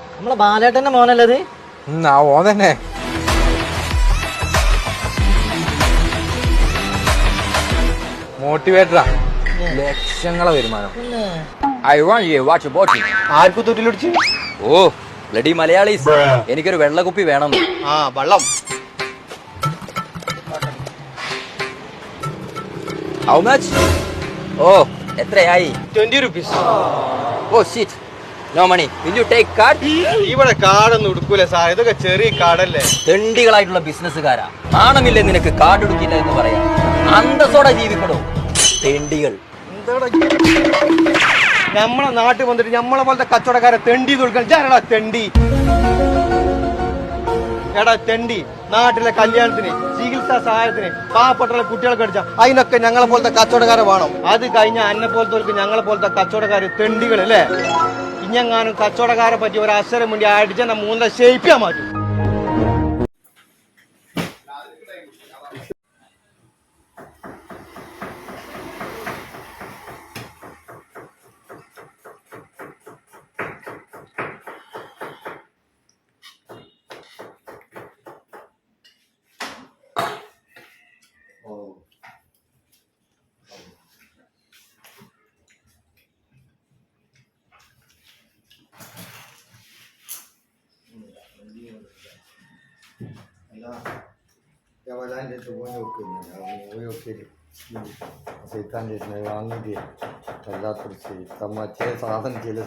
നമ്മളെ ബാലേട്ടന്റെ മോനല്ലത് ആ തന്നെ മോട്ടിവേറ്ററാ ലക്ഷങ്ങളെ വരുമാനം. I want you watch bottle. ആർക്കു തൊട്ടിലൊടിച്ച് ഓ ബ്ലഡി മലയാളീസ്. എനിക്കൊരു വെള്ളക്കുപ്പി വേണം. ആ വെള്ളം. ഹൗ മച്ച് ഓ എത്രയായി? Twenty rupees oh shit no money will you take card ഇവിടെ ഒന്നും എടുക്കൂല സാർ ഇതൊക്കെ ചെറിയ കാർഡല്ലേ? തെണ്ടികളായിട്ടുള്ള ബിസിനസ്സുകാരാ. നാണമില്ലേ നിനക്ക് കാർഡ് എടുക്കില്ല എന്ന് പറയാം. അന്തസ്സോടെ ജീവിക്കണോ? തെണ്ടികൾ. നമ്മളെ നാട്ടിൽ വന്നിട്ട് നമ്മളെ പോലത്തെ കച്ചവടക്കാരെ തെണ്ടി കൊടുക്കാൻ ഞാനടാ തെണ്ടി? എടാ തെണ്ടി നാട്ടിലെ കല്യാണത്തിന് ചികിത്സാ സഹായത്തിന് പാവപ്പെട്ടുള്ള കുട്ടികൾക്ക് അടിച്ച അതിനൊക്കെ ഞങ്ങളെ പോലത്തെ കച്ചവടക്കാരെ വേണം. അത് കഴിഞ്ഞ അന്നെ പോലത്തെ ഞങ്ങളെ പോലത്തെ കച്ചവടക്കാര് തെണ്ടികൾ അല്ലേ ഇഞ്ഞെങ്ങാനും കച്ചവടക്കാരെ പറ്റി ഒരു അക്ഷരം വേണ്ടി അടിച്ചെന്ന മൂന്നര ഷേപ്പിയാ മാറ്റും. ജവലാന്റെ അടുത്ത് പോയി നോക്കുന്നില്ല പോയി നോക്കിയിട്ട് സൈത്താന്റെ വാങ്ങിയിട്ട് വല്ലാത്തൊരു ചെയ്ത് തമ്മ ചില സാധനം ചെയ്ത്